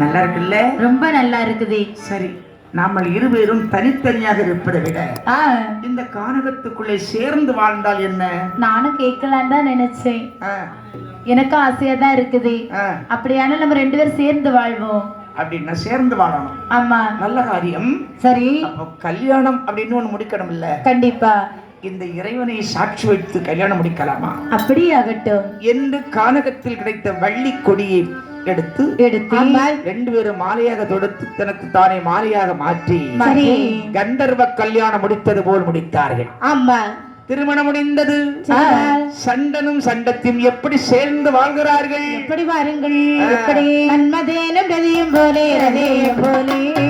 நல்லா இருக்குல்ல ரொம்ப நல்லா இருக்குது சரி நாமல் இருவரும் தனித்தனியாக இருப்பதை விட இந்த கானகத்துக்குள்ளே சேர்ந்து வாழ்ந்தால் என்ன? நானும் கேட்கலான்னு தான் நினைச்சேன். எனக்கும் ஆசையா தான் இருக்குது. அப்படியான நம்ம ரெண்டு பேரும் சேர்ந்து வாழ்வோம். அப்படின்னா சேர்ந்து வாழணும். ஆமா. நல்ல காரியம். சரி. கல்யாணம் அப்படின்னு ஒண்ணு முடிக்கணும் இல்ல கண்டிப்பா. இந்த இறைவனை சாட்சி வைத்து கல்யாணம் முடிக்கலாமா? அப்படி ஆகட்டும் என்று கானகத்தில் கிடைத்த வள்ளி கொடியை எடுத்து எடுத்து ரெண்டு பேரும் மாலையாக தொடுத்து தனக்கு தானே மாலையாக மாற்றி கந்தர்வ கல்யாணம் முடித்தது போல் முடித்தார்கள். ஆமா திருமணம் முடிந்தது. சண்டனும் சண்டத்தையும் எப்படி சேர்ந்து வாழ்கிறார்கள்? எப்படி வாருங்கள்? எப்படி? போலே போலே.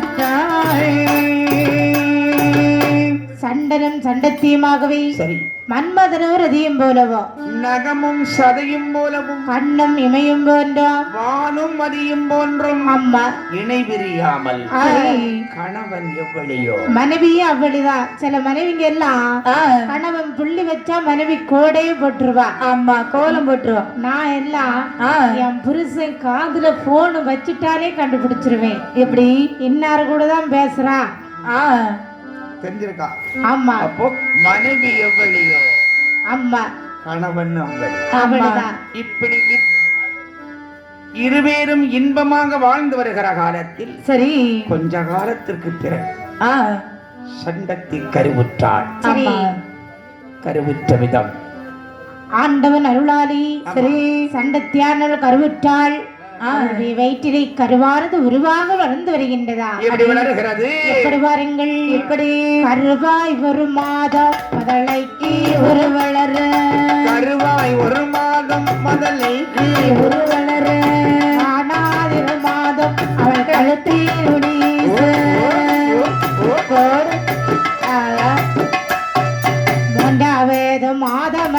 சண்டனம் சண்டத்தியமாகவே சரி. மன்மதனோ ரதியும் போலவோ. நகமும் சதையும் போலவும் கண்ணம் இமையும் போன்றோ. வானும் மதியும் போன்றும் அம்மா. இணை பிரியாமல். கணவன் எவ்வளியோ. மனைவியே அவ்வளிதான் சில மனைவிங்க எல்லாம் கணவன் புள்ளி வச்சா மனைவி கோடையே போட்டுருவா. ஆமா கோலம் போட்டுருவா. நான் எல்லாம் என் புருஷன் காதுல போன் வச்சுட்டாலே கண்டுபிடிச்சிருவேன். எப்படி? இன்னாரு கூட தான் பேசுறா தெரிஞ்சிருக்கா? ஆமா. அப்போ மனைவி எவ்வளியோ? ஆமா கணவன் இப்படி இருவேரும் இன்பமாக வாழ்ந்து வருகிற காலத்தில் சரி. கொஞ்ச காலத்திற்கு பிறகு சண்டத்தி கருவுற்றாள். சரி. கருவுற்ற விதம். ஆண்டவன் அருளாளி சரி. சண்டத்தியானவள் கருவுற்றாள். அவருடைய வயிற்றிலே கருவாரது உருவாக வளர்ந்து வருகின்றதா? எப்படி வளர்கிறது? எப்படி பாருங்கள் எப்படி? கருவாய் ஒரு மாதம் பதளைக்கு ஒரு வளர. கருவாய் ஒரு மாதம் பதளைக்கு ஒரு வளர. ஆனால் இரு மாதம் அவள் கழுத்தில் துணி மூன்றாவது மாதம்